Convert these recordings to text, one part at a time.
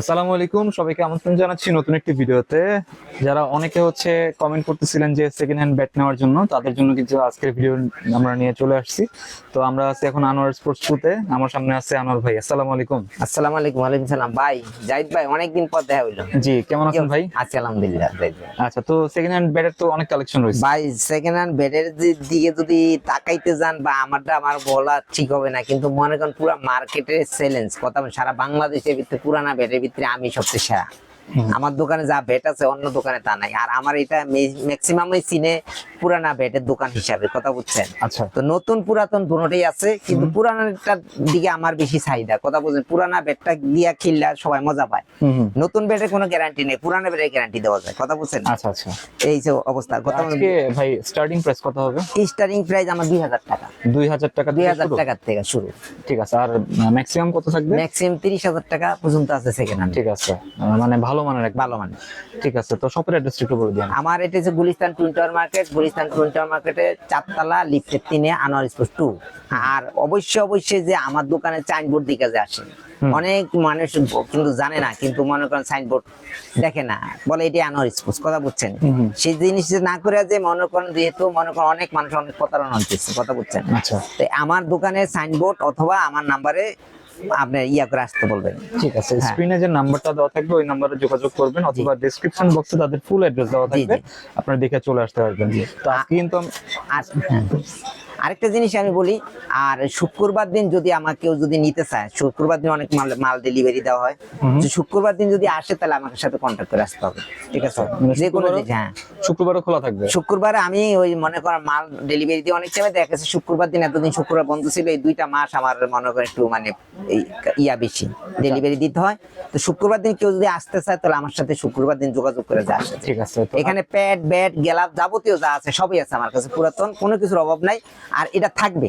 আসসালামু আলাইকুম সবাইকে আমন্ত্রণ জানাচ্ছি নতুন একটি ভিডিওতে। যারা অনেকে হচ্ছে কমেন্ট করতেছিলেন যে সেকেন্ড হ্যান্ড ব্যাট নেওয়ার জন্য তাদের জন্য কিন্তু আজকের ভিডিও আমরা নিয়ে চলে আসছি। তো আমরা আছি এখন আনোয়ার স্পোর্টস আমার সামনে আছে আনোয়ার ভাই। আসসালামু আলাইকুম। আসসালামু আলাইকুম ওয়ালাইকুম সালাম। ভাই জাহিদ ভাই অনেকদিন পর দেখা হইল। জি কেমন আছেন ভাই? আছি আলহামদুলিল্লাহ। আচ্ছা তো সেকেন্ড হ্যান্ড ব্যাটের তো অনেক কালেকশন রয়েছে। ভাই সেকেন্ড হ্যান্ড বেডের দিকে যদি তাকাইতে যান বা আমারটা আমার বলা ঠিক হবে না কিন্তু মনে করেন পুরো মার্কেটের চ্যালেঞ্জ কথা বলি, সারা বাংলাদেশের ভিতরে পুরানা বেডের ভিতরে আমি সবচেয়ে সেরা। আমার দোকানে যা বেড আছে অন্য দোকানে তা নাই। আর আমার এটা ম্যাক্সিমামই চিনে পুরানা বেডের দোকান হিসাবে কথা বুঝছেন? আচ্ছা। তো নতুন পুরাতন দুটোই আছে কিন্তু পুরানাটার দিকে আমার বেশি চাহিদা। কথা বুঝছেন পুরানা বেডটা দিয়া খেললে সবাই মজা পায়। নতুন বেডের কোনো গ্যারান্টি নেই পুরানো বেডের গ্যারান্টি দেওয়া যায় কথা বুঝছেন? আচ্ছা আচ্ছা। এই যে অবস্থা কথা আজকে ভাই স্টার্টিং প্রাইস কত হবে? স্টার্টিং প্রাইস আমার দুই হাজার টাকা। দুই হাজার টাকা দুই থেকে হাজার শুরু? টাকার থেকে শুরু। ঠিক আছে আর ম্যাক্সিমাম কত থাকবে? ম্যাক্সিমাম তিরিশ হাজার টাকা পর্যন্ত আছে সেকেন্ড হ্যান্ড ঠিক আছে মানে ভালো মানের ভালো মানে ঠিক আছে তো শপের অ্যাড্রেস একটু বলে দিন আমার এটা হচ্ছে Gulistan twin tower market Gulistan twin tower মার্কেটে চারতলা লিফটের তিনে আনোয়ার স্পোর্টস টু। আর অবশ্যই অবশ্যই যে আমার দোকানে সাইনবোর্ড দিকে যে আসে। অনেক মানুষ কিন্তু জানে না কিন্তু মনে করেন সাইনবোর্ড দেখে না। বলে এটি আনোয়ার স্পোর্টস কথা বুঝছেন। সেই জিনিস না করে যে মনে করেন যেহেতু মনে করেন অনেক মানুষ অনেক প্রতারণা হচ্ছে কথা বুঝছেন? আচ্ছা। আমার দোকানে সাইনবোর্ড অথবা আমার নাম্বারে আপনি ইয়া করে আসতে বলবেন ঠিক আছে হ্যাঁ। স্ক্রিনে যে নাম্বারটা দেওয়া থাকবে ওই নাম্বারে যোগাযোগ করবেন অথবা ডেসক্রিপশন বক্সে তাদের ফুল অ্যাড্রেস দেওয়া থাকবে। আপনারা দেখে চলে আসতে পারবেন তো আজকে কিন্তু আর হ্যাঁ। আরেকটা জিনিস আমি বলি আর শুক্রবার দিন যদি আমার কেউ যদি নিতে চায় শুক্রবার দিন অনেক মাল মাল ডেলিভারি দেওয়া হয়। যে শুক্রবার দিন যদি আসে তাহলে আমার সাথে কন্ট্যাক্ট করে আসতে হবে ঠিক আছে? মানে যে কোনো দিন হ্যাঁ। শুক্রবারও খোলা থাকবে? শুক্রবার আমি ওই মনে করেন মাল ডেলিভারি দিয়ে অনেক সময় দেখা গেছে শুক্রবার দিন এতদিন শুক্রবার বন্ধ ছিল এই দুইটা মাস আমার মনে করেন একটু মানে ইয়া বেশি ডেলিভারি দিতে হয়। তো শুক্রবার দিন কেউ যদি আসতে চায় তাহলে আমার সাথে শুক্রবার দিন যোগাযোগ করে যা আসে। ঠিক আছে এখানে প্যাড ব্যাট গেলাপ যাবতীয় যা আছে সবই আছে আমার কাছে। পুরাতন কোনো কিছুর অভাব নাই। আর এটা থাকবে।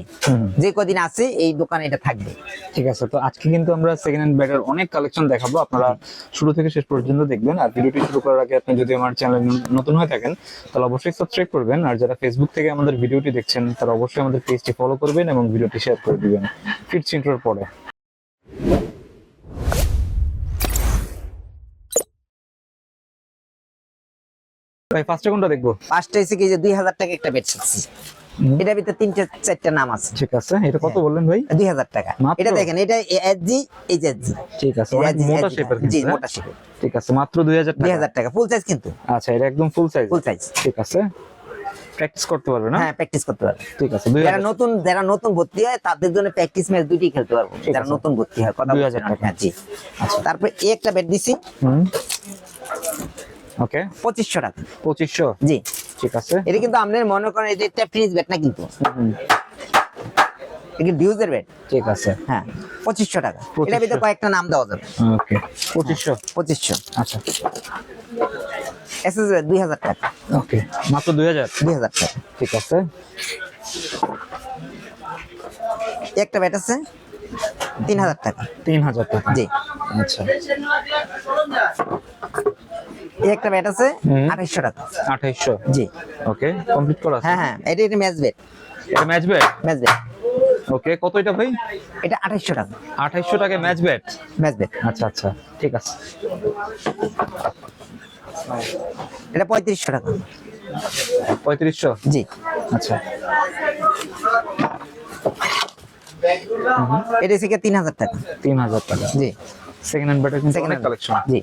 যে কদিন আছে এই দোকানে এটা থাকবে। ঠিক আছে তো আজকে কিন্তু আমরা সেকেন্ড হ্যান্ড ব্যাগের অনেক কালেকশন দেখাবো। আপনারা শুরু থেকে শেষ পর্যন্ত দেখবেন। আর ভিডিওটি শুরু করার আগে আপনি যদি আমার চ্যানেল নতুন হয়ে থাকেন তাহলে অবশ্যই সাবস্ক্রাইব করবেন। আর যারা ফেসবুক থেকে আমাদের ভিডিওটি দেখছেন তারা অবশ্যই আমাদের পেজটি ফলো করবেন এবং ভিডিওটি শেয়ার করে দিবেন। ফিট চিন্ট্রোর পরে। ভাই ফার্স্টে কোনটা দেখব? পাঁচটা এসে কি যে দুই হাজার টাকা একটা বেড শিখছি। এটার ভিতরে তিনটে চারটা নাম আছে। ঠিক আছে এটা কত বললেন ভাই? দুই হাজার টাকা। এটা দেখেন এটা এসজি এই যে ঠিক আছে মোটা শেপের জি মোটা শেপের ঠিক আছে মাত্র দুই হাজার দুই হাজার টাকা ফুল সাইজ কিন্তু। আচ্ছা এটা একদম ফুল সাইজ ফুল সাইজ ঠিক আছে প্র্যাকটিস করতে পারবে না? হ্যাঁ প্র্যাকটিস করতে পারবে। ঠিক আছে যারা নতুন যারা নতুন ভর্তি হয় তাদের জন্য প্র্যাকটিস ম্যাচ দুইটি খেলতে পারব। যারা নতুন ভর্তি হয় কথা 2000 বলছেন টাকা। হ্যাঁ জি। আচ্ছা। তারপরে একটা বেড দিছি। হুম। ওকে পঁচিশশো টাকা। পঁচিশশো? জি। ঠিক আছে। এটা কিন্তু আপনার মনে করেন এটা একটা ফ্রিজ বেড না কিন্তু? এটা ডিউজের বেড ঠিক আছে। হ্যাঁ পঁচিশশো টাকা। 2500 এটার ভিতরে কয়েকটা নাম দেওয়া যাবে। ওকে। পঁচিশশো? পঁচিশশো। আচ্ছা। এসএস দুই হাজার টাকা। ওকে। মাত্র দুই হাজার? দুই হাজার টাকা। ঠিক আছে। একটা বেড আছে তিন হাজার টাকা। তিন হাজার টাকা। জি। আচ্ছা। এই একটা বেড আছে হুম। আঠাইশশো টাকা। আঠাইশশো? জি। ওকে কমপ্লিট করা আছে? হ্যাঁ হ্যাঁ এটা এটা ম্যাচ বেড এটা match bat match bat okay কত এটা ভাই? এটা আঠাইশশো টাকা। আঠাইশশো টাকা ম্যাচ ব্যাট ম্যাচ বেড আচ্ছা আচ্ছা ঠিক আছে। এটা পঁয়ত্রিশশো টাকা। পঁয়ত্রিশশো? জি। আচ্ছা। এটা থেকে তিন হাজার টাকা। তিন হাজার টাকা। জি। সেকেন্ড হ্যান্ড ব্যাটের কিন্তু অনেক কালেকশন জি।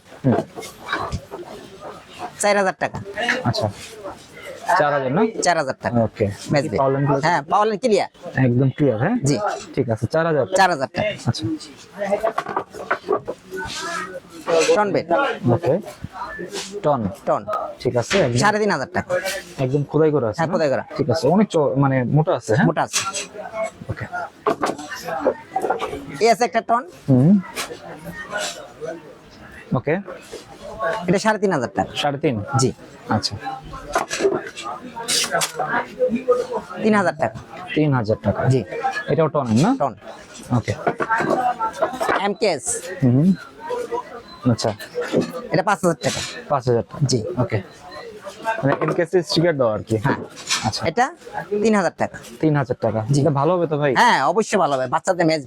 চার হাজার টাকা। আচ্ছা। চার হাজার না? চার হাজার টাকা। ওকে ম্যাচ হ্যাঁ পাওয়ালেন ক্লিয়ার একদম ক্লিয়ার হ্যাঁ? জি। ঠিক আছে চার হাজার। চার হাজার টাকা। আচ্ছা। Ton bat okay ton ton ঠিক আছে সাড়ে তিন হাজার টাকা। একদম খোদাই করা আছে হ্যাঁ না? করা। ঠিক আছে অনেক মানে মোটা আছে হ্যাঁ? মোটা আছে। ওকে এই আছে একটা টন হুম। ওকে এটা সাড়ে তিন হাজার টাকা। সাড়ে তিন? জি। আচ্ছা। তিন হাজার টাকা। তিন হাজার টাকা। জি। এটাও টন না? টন। ওকে। এমকেএস। হুম আচ্ছা। এটা পাঁচ হাজার টাকা। পাঁচ হাজার টাকা। জি। ওকে। মানে এনকেসি স্টিকার দাও আর কি। হ্যাঁ। আচ্ছা। এটা তিন হাজার টাকা। তিন হাজার টাকা এটা ভালো হবে তো ভাই? হ্যাঁ অবশ্যই ভালো হবে। বাচ্চাদের ম্যাচ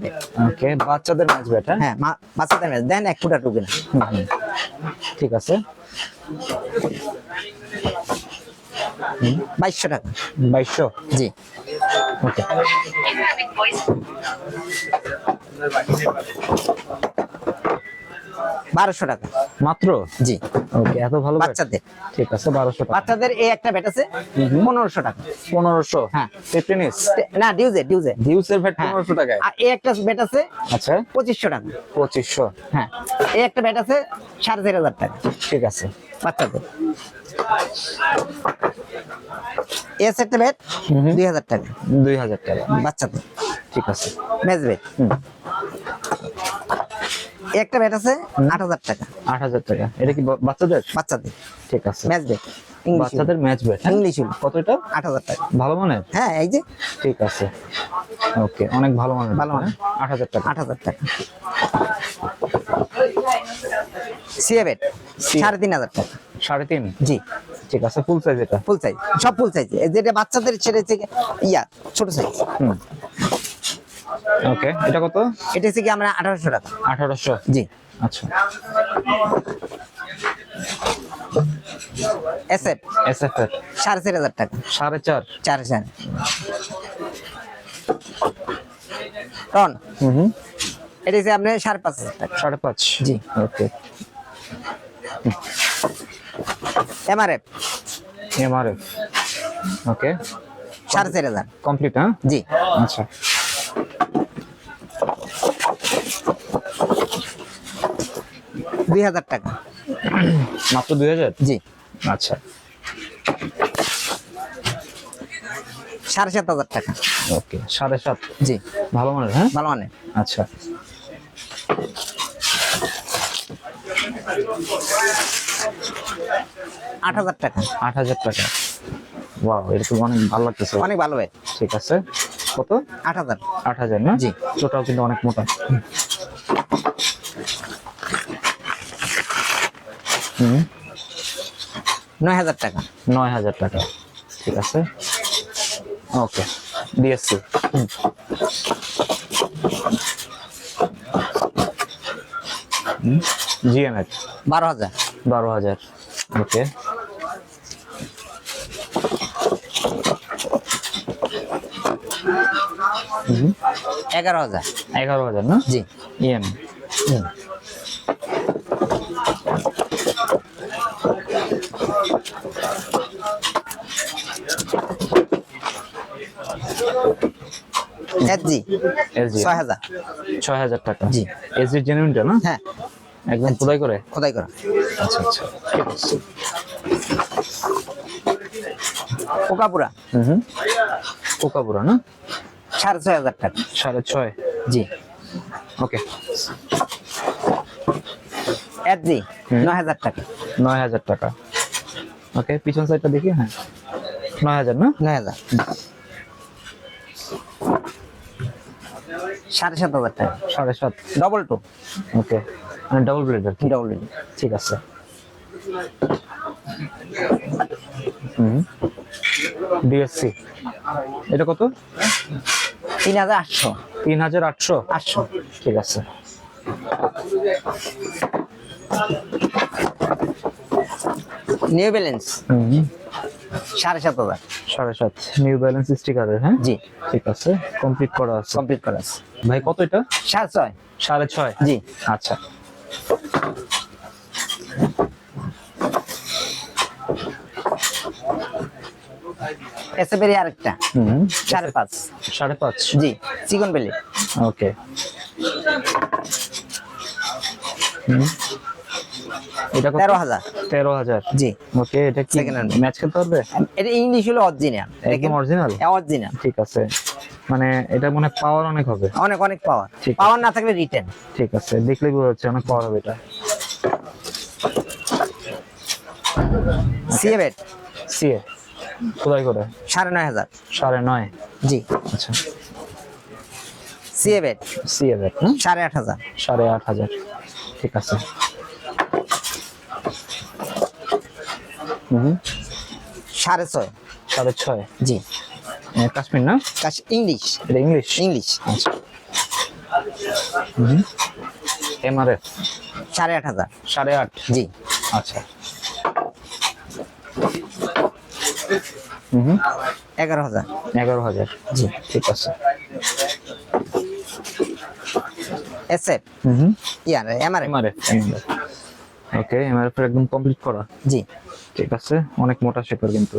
ওকে বাচ্চাদের ম্যাচ ব্যাট হ্যাঁ? হ্যাঁ বাচ্চাদের ম্যাচ দেন এক ফুটা টুকে না। ঠিক আছে। বাইশশো টাকা। বাইশশো? জি। ওকে বারোশো টাকা। মাত্র? জি। ওকে এত ভালো বাচ্চাদের। ঠিক আছে বারোশো বাচ্চাদের এই একটা ব্যাট আছে পনেরোশো টাকা। পনেরোশো? হ্যাঁ। ফিফটিনিস না ডিউজে ডিউজে। ডিউসের ভ্যাট হ্যাঁ। পনেরোশো টাকায়? আর এই একটা ব্যাট আছে আচ্ছা। পঁচিশশো টাকা। পঁচিশশো? হ্যাঁ। এই একটা ব্যাট আছে সাড়ে চার হাজার টাকা। ঠিক আছে। বাচ্চাদের। আছে একটা ব্যাট দুই হাজার টাকা। দুই হাজার টাকা। বাচ্চাদের। ঠিক আছে। Match bat. একটা ব্যাট আছে আট হাজার টাকা। আট হাজার টাকা। এটা কি বাচ্চাদের? বাচ্চাদের। ঠিক আছে। ম্যাচ ব্যাট বাচ্চাদের ম্যাচ ব্যাট ইংলিশ কত এটা? আট হাজার টাকা। ভালো মানের? হ্যাঁ এই যে। ঠিক আছে। ওকে অনেক ভালো মানের ভালো মানের। আট হাজার টাকা। আট হাজার টাকা। সিএ ব্যাট সাড়ে তিন হাজার টাকা। সাড়ে তিন? জি। ঠিক আছে ফুল সাইজ এটা? ফুল সাইজ সব ফুল সাইজ যেটা বাচ্চাদের ছেড়েছে ইয়া ছোট সাইজ হুম। ওকে এটা কত? এটা হচ্ছে কি আমরা আঠারোশো টাকা। আঠারোশো? জি। আচ্ছা। এস এফ এস এফ এর? সাড়ে চার হাজার টাকা। সাড়ে চার? চার চার। টন হুম হুম। এটা সাড়ে পাঁচ হাজার টাকা। সাড়ে পাঁচ? জি। ওকে। এমআরএফ। এমআরএফ। ওকে। সাড়ে চার হাজার। কমপ্লিট হ্যাঁ? জি। আচ্ছা। দুই হাজার টাকা। মাত্র দুই হাজার? জি। আচ্ছা। সাড়ে সাত হাজার টাকা। ওকে সাড়ে সাত? জি। ভালো মানের হ্যাঁ? ভালো মানে আচ্ছা। আট হাজার টাকা। আট হাজার টাকা। ওয়াও তো অনেক ভালো লাগতেছে। অনেক ভালো ব্যাট ঠিক আছে। কত? আট হাজার। আট হাজার না? জি। ওটাও কিন্তু অনেক মোটা হুম নয় হাজার টাকা। নয় হাজার টাকা। ঠিক আছে? ওকে ডিএসসি জিএমএফ বারো হাজার বারো হাজার ওকে। এগারো হাজার এগারো হাজার না? জি। ইএম এসজি হাজার। ছয় হাজার টাকা। জি। এসজি জেনুইনটা না? হ্যাঁ। একদম খোদাই করে? খোদাই করা। আচ্ছা আচ্ছা। পোকাপুরা হুম হুম। কোকাপুরা না? সাড়ে ছয় হাজার টাকা। সাড়ে ছয়? জি। ওকে। এস জি নয় হাজার টাকা। নয় হাজার টাকা। ওকে পিছন সাইডটা দেখি হ্যাঁ। নয় হাজার না? নয় হাজার। সাড়ে সাত হাজার টাকা। সাড়ে সাত। Double two okay double blade আর কি? ডবল টু ঠিক আছে। ডিএসসি এটা কত? তিন হাজার আটশো। তিন হাজার আটশো? আটশো। ঠিক আছে। নিউ ব্যালেন্স হুম। সাড়ে সাত হাজার। সাড়ে সাত। নিউ ব্যালেন্স স্টিকারের হ্যাঁ? জি। ঠিক আছে। কমপ্লিট করা আছে। কমপ্লিট করা আছে। ভাই কত এটা? সাড়ে ছয়। সাড়ে ছয়? জি। আচ্ছা। এসে বেরিয়ে আরেকটা সাড়ে পাঁচ। সাড়ে পাঁচ? জি। চিকন বেলি ওকে হুম। এটা কত? তেরো হাজার। তেরো হাজার। জি। ওকে এটা কি. ম্যাচ খেলতে পারবে? এটা ইংলিশ হলো অরিজিনাল একদম অরিজিনাল অরিজিনাল ঠিক আছে। মানে এটা মনে পাওয়ার অনেক হবে। অনেক অনেক পাওয়ার পাওয়ার না থাকলে রিটার্ন ঠিক আছে দেখলেই বোঝা যাচ্ছে অনেক পাওয়ার হবে এটা। সিএ বেড সিএ কোথায় করে? সাড়ে নয় হাজার। সাড়ে নয়? জি। আচ্ছা। সিএ বেড সিএ ব্যাট না সাড়ে আট হাজার। সাড়ে আট হাজার। ঠিক আছে। সাড়ে ছয়। সাড়ে ছয়। জি। কাশ্মীর না? কাশ ইংলিশ। এটা ইংলিশ? ইংলিশ। আচ্ছা। এমআরএফ সাড়ে আট হাজার। সাড়ে আট? জি। আচ্ছা। হুম। এগারো হাজার। এগারো হাজার। জি। ঠিক আছে। এস এফ হুম। ইয়ার এমআরএফ এমআরএফ ওকে এমআরএফ একদম কমপ্লিট করা। জি। ঠিক আছে? অনেক মোটা শেপার কিন্তু।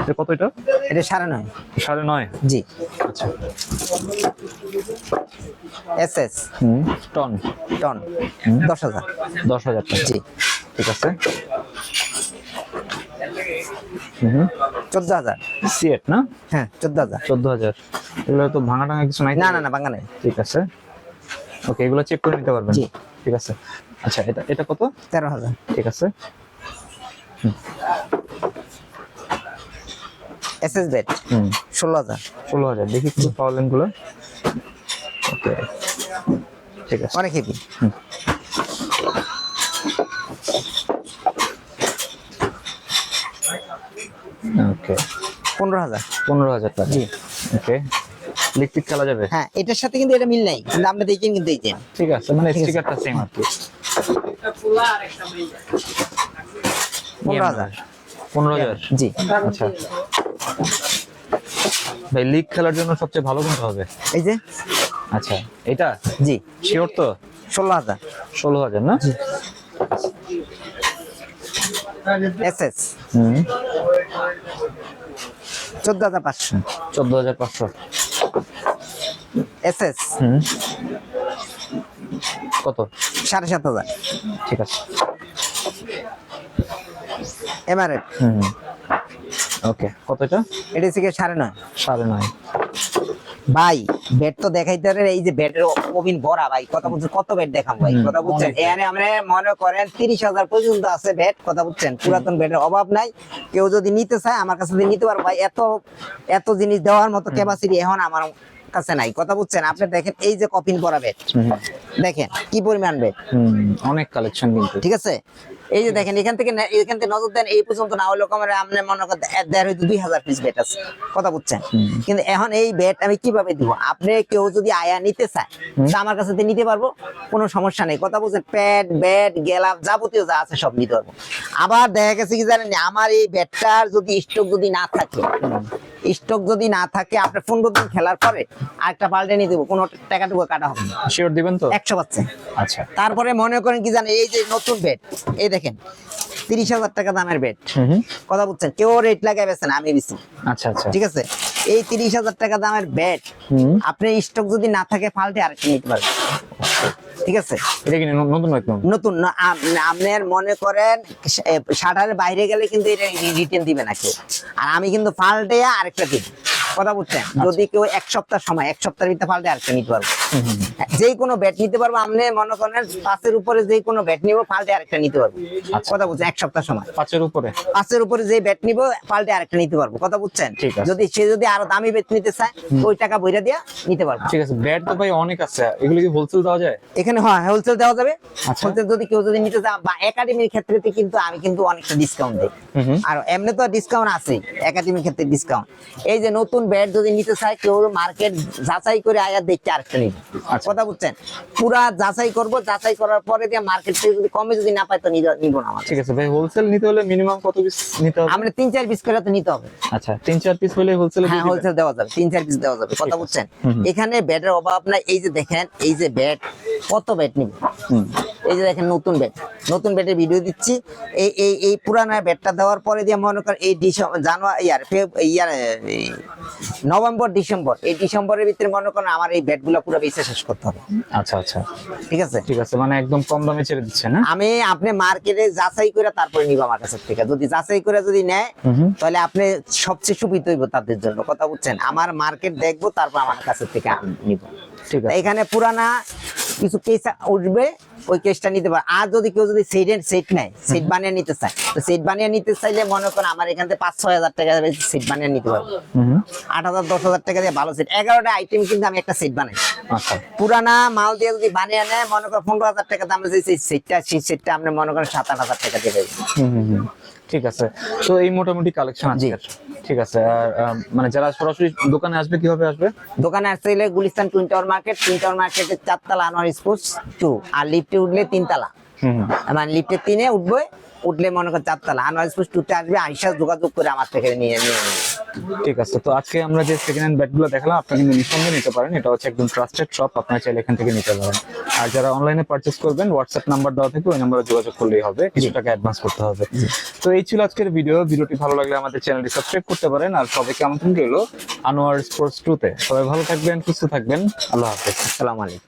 এটা কত এটা? এটা সাড়ে নয়। সাড়ে নয়? জি। আচ্ছা। S S ton. টন। দশ হাজার। দশ হাজার জি। ঠিক আছে। চোদ্দ হাজার। সিএট না? হ্যাঁ চোদ্দ হাজার। চোদ্দ হাজার। এগুলো তো ভাঙা টাঙা কিছু নাই না না নাই। ঠিক আছে। ওকে এগুলো চেক করে নিতে পারবেন। জি। ঠিক আছে। আচ্ছা এটা এটা কত? তেরো হাজার। ঠিক আছে। এস এস বেড হুম। ষোলো হাজার। ষোলো হাজার। দেখি একটু পাওয়ারগুলো। ওকে ঠিক আছে। অনেক হেভি ওকে পনেরো হাজার। পনেরো হাজার টাকা। জি। ওকে লিকুইড খেলা যাবে? হ্যাঁ এটার সাথে কিন্তু এটা মিল নাই। কিন্তু আমরা দেখেন কিন্তু এই ঠিক আছে মানে স্টিকারটা সেম আর কি। পনেরো হাজার। পনেরো হাজার? জি। আচ্ছা। ভাই লিগ খেলার জন্য সবচেয়ে ভালো কোনটা হবে? এই যে। আচ্ছা এটা? জি। শিওর তো? ষোলো হাজার। ষোলো হাজার না? এস এস হুম। চোদ্দ হাজার পাঁচশো। চোদ্দ হাজার পাঁচশো। এস এস হুম। কত? সাড়ে সাত হাজার। ঠিক আছে। এমআরএফ ওকে কত এটা? এটা থেকে সাড়ে নয়। সাড়ে নয়। ভাই বেড তো দেখাইতে পারে এই যে বেডের ওবিন ভরা ভাই কথা বলছেন কত বেড দেখাম ভাই কথা বুঝছেন এখানে আমরা মনে করেন তিরিশ হাজার পর্যন্ত আছে বেড কথা বুঝছেন পুরাতন বেডের অভাব নাই। কেউ যদি নিতে চায় আমার কাছে নিতে পারো ভাই এত এত জিনিস দেওয়ার মতো ক্যাপাসিটি এখন আমার কাছে নাই। কথা বুঝছেন আপনি দেখেন এই যে কপিন পরা বেড দেখেন কি পরিমাণ বেড অনেক কালেকশন কিন্তু। ঠিক আছে? এই যে দেখেন এখান থেকে এখান থেকে নজর দেন এই পর্যন্ত না হলেও কমে আপনি মনে করেন দেড় হয়তো দুই হাজার পিস বেড আছে। কথা বুঝছেন? কিন্তু এখন এই বেড আমি কীভাবে দিব? আপনি কেউ যদি আয়া নিতে চায় তা আমার কাছে নিতে পারব কোনো সমস্যা নেই। কথা বুঝছেন? প্যাড বেড গেলাপ যাবতীয় যা আছে সব নিতে পারব। আবার দেখা গেছে কি জানেন আমার এই ব্যাটটার যদি স্টক যদি না থাকে স্টক যদি না থাকে আপনার পনেরো দিন খেলার পরে আরেকটা পাল্টে নিয়ে দেবো কোনো টাকাটুকু কাটা হবে। শিওর দিবেন তো? একশো পার্সেন্ট আচ্ছা। তারপরে মনে করেন কি জানেন এই যে নতুন বেড এই দেখেন তিরিশ হাজার টাকা দামের বেড কথা বলছেন কেউ রেট লাগাই বেছেন আমি বেশি আচ্ছা আচ্ছা। ঠিক আছে? এই তিরিশ হাজার টাকা দামের বেড আপনি স্টক যদি না থাকে পাল্টে আরেকটা নিতে পারবেন। ঠিক আছে? এটা কি নতুন একদম নতুন না, আপ- আপনার মনে করেন শাটারের বাইরে গেলে কিন্তু এটা রিটার্ন দিবে নাকি? কেউ আর আমি কিন্তু ফাল্টে আরেকটা দিব। কথা বুঝছেন যদি কেউ এক সপ্তাহ সময় এক সপ্তাহের ভিতরে ফাল্টে আরেকটা নিতে পারব। যে কোনো ব্যাট নিতে পারব আপনি মনে করেন পাঁচের উপরে যে কোনো ব্যাট নিবো পাল্টে আরেকটা নিতে পারব। আচ্ছা। কথা বুঝছেন এক সপ্তাহ সময়। পাঁচের উপরে? পাঁচের উপরে যে ব্যাট নিবো পাল্টে আরেকটা নিতে পারব। কথা বুঝছেন যদি সে যদি আরও দামি ব্যাট নিতে চায় ওই টাকা বইরা দিয়া নিতে পারব। ঠিক আছে ব্যাট তো ভাই অনেক আছে। এগুলো কি হোলসেল দেওয়া যায়? এখানে হ্যাঁ হোলসেল দেওয়া যাবে। আচ্ছা। হোলসেল যদি কেউ যদি নিতে চায় বা একাডেমির ক্ষেত্রে কিন্তু আমি কিন্তু অনেকটা ডিসকাউন্ট দিই। আর এমনি তো ডিসকাউন্ট আছে একাডেমির ক্ষেত্রে ডিসকাউন্ট এই যে নতুন ব্যাট যদি নিতে চায় কেউ মার্কেট যাচাই করে আয়া দেখতে আরেকটা নিবে। আচ্ছা। কথা বুঝছেন? পুরা যাচাই করব যাচাই করার পরে দিয়ে মার্কেট থেকে যদি কমে যদি না পাই তো নিব- না ঠিক আছে ভাই হোলসেল নিতে হলে মিনিমাম কত পিস নিতে হবে? আমরা তিন চার পিস করে তো নিতে হবে। আচ্ছা তিন চার পিস হলে হোলসেলে হ্যাঁ হোলসেল দেওয়া যাবে তিন চার পিস দেওয়া যাবে কথা বুঝছেন। এখানে ব্যাটের অভাব নাই এই যে দেখেন এই যে ব্যাট কত ব্যাট নিবে? এই যে দেখেন নতুন ব্যাট নতুন ব্যাটের ভিডিও দিচ্ছি। এই এই এই পুরানা ব্যাটটা দেওয়ার পরে দিয়ে মনে করেন এই December January year year November December. এই ডিসেম্বরের ভিতরে মনে করেন আমার এই ব্যাটগুলো পুরো বেঁচে শেষ করতে হবে। আচ্ছা আচ্ছা। ঠিক আছে? ঠিক আছে মানে একদম কম দামে ছেড়ে দিচ্ছে না আমি আপনি মার্কেটে যাচাই করে তারপরে নিব আমার কাছে থেকে। যদি যাচাই করে যদি নেয়। তাহলে আপনি সবচেয়ে সুবিধা হইব তাদের জন্য। কথা বুঝছেন? আমার মার্কেট দেখব তারপর আমার কাছে থেকে আমি নিব। ঠিক আছে। এখানে পুরানা কিছু কেস উঠবে ওই কেসটা নিতে পারে। আর যদি কেউ যদি সেট এন্ড সেট নেয় সেট বানিয়ে নিতে চায় তো সেট বানিয়ে নিতে চাইলে মনে করেন আমার এখান থেকে পাঁচ ছয় হাজার টাকা সেট বানিয়ে নিতে পারব। আট হাজার দশ হাজার টাকা দিয়ে ভালো সেট এগারোটা আইটেম কিন্তু আমি একটা সেট বানাই। আচ্ছা। পুরানা মাল দিয়ে যদি বানিয়ে নেয় মনে করেন পনেরো হাজার টাকা দাম সেই সেটটা সেই সেটটা আপনি মনে করেন সাত আট হাজার টাকা দিয়ে। ঠিক আছে। তো এই মোটামুটি কালেকশন আছে ঠিক আছে আর মানে যারা সরাসরি দোকানে আসবে কীভাবে আসবে? দোকানে আসলে গেলে Gulistan twin tower market twin tower মার্কেটের চারতলা আনোয়ার স্পোর্টস টু আর লিফটে উঠলে তিনতলা। মানে লিফটে তিনে উঠবে উঠলে মনে করেন চারতলা। আনোয়ার স্পোর্টস টুতে আসবে আইসা যোগাযোগ করে আমার থেকে নিয়ে নিয়ে ঠিক আছে তো আজকে আমরা যে সেকেন্ড হ্যান্ড ব্যাগগুলো দেখালাম আপনি কিন্তু নিঃসন্দেহে নিতে পারেন। এটা হচ্ছে একদম ট্রাস্টেড শপ আপনারা চাইলে এখান থেকে নিতে পারেন। আর যারা অনলাইনে পারচেস করবেন হোয়াটসঅ্যাপ নাম্বার দেওয়া থেকে ওই নাম্বারে যোগাযোগ করলেই হবে কিছু টাকা অ্যাডভান্স করতে হবে। তো এই ছিল আজকের ভিডিও ভিডিওটি ভালো লাগলে আমাদের চ্যানেলটি সাবস্ক্রাইব করতে পারেন। আর সবাইকে আমন্ত্রণ রইল আনোয়ার স্পোর্টস টুতে সবাই ভালো থাকবেন সুস্থ থাকবেন। আল্লাহ হাফেজ। আসসালামু আলাইকুম।